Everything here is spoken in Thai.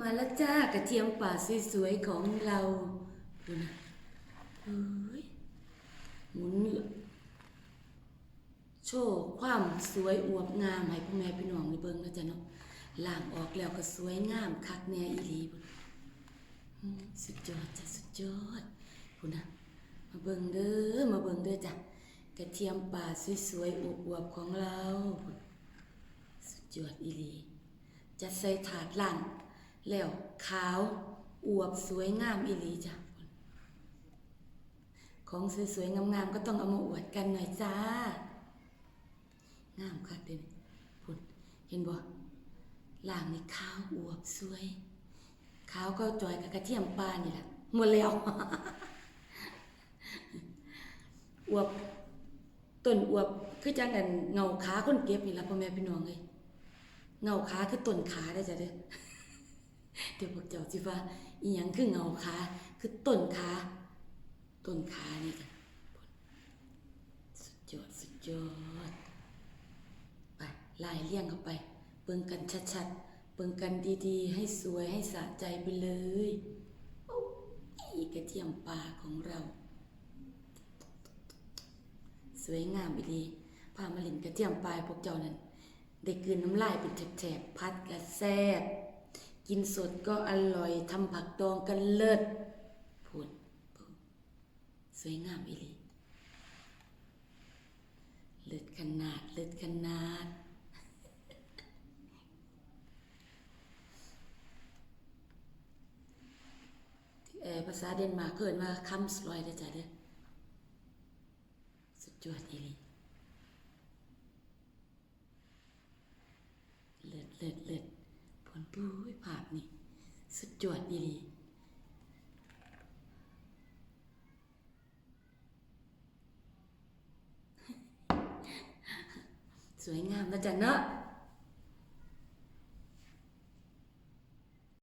มาแล้วจ้ากระเทียมป่าสวยๆของเราดูนะเฮ้ยหมุนโชว์ความสวยอวบงามให้พ่อแม่พี่น้องได้เบิ่งนะจ๊ะเนาะล่างออกแล้วก็สวยงามคักแน่อีหลีสุดยอดจ้ะสุดยอดพุ่นะมาเบิ่งเด้อมาเบิ่งเด้อจ้ะกระเทียมป่าสวยๆอวบๆของเรา สุดยอดอีหลีจะใส่ถาดล่าง แล้วขาวอวบสวยงามอีหลีจ้ะของสวยๆงามๆก็ต้องเอามาอวดกันหน่อยจ้า งามคักเด่นพุ่นเห็นบ่ล่างนี่ขาวอวบสวยขาวก็จอยกับกระเทียมปลานี่แหละหมดแล้วอวบต้นอวบคือจังกันเงาขาคนเก็บนี่ล่ะพ่อแม่พี่น้องเอ้ยเงาขาคือต้นขาได้จ้ะเด้อ เดี๋ยวพวกเจ้าสิว่าอีหยังคือเงาขาคือต้นขาต้นขานี่จ้ะสุดยอดสุดยอดไปไล่เลี่ยงเข้าไปเบิ่งกันชัดๆเบิ่งกันดีๆ ให้สวยให้สะใจไปเลยโอ้ยกระเทียมปลาของเรา สวยงามอีดีพามาลินกระเทียมปลาพวกเจ้านั้นได้กลืนน้ำลายเป็นแฉบๆพัดกระแซบ กินสดก็อร่อยทำผักดองกันเลิศพูดสวยงามอีหลีเลิศขนาดเลิศขนาดเออภาษาเดนมาร์กเกินว่าคัมสลอยเด้อจ้ะเด้อสุดยอดอีหลีเลิศเลิศเลิศ ปุ้ยภาพนี่สุดยอดดีดีสวยงามนะจ๊ะเนาะ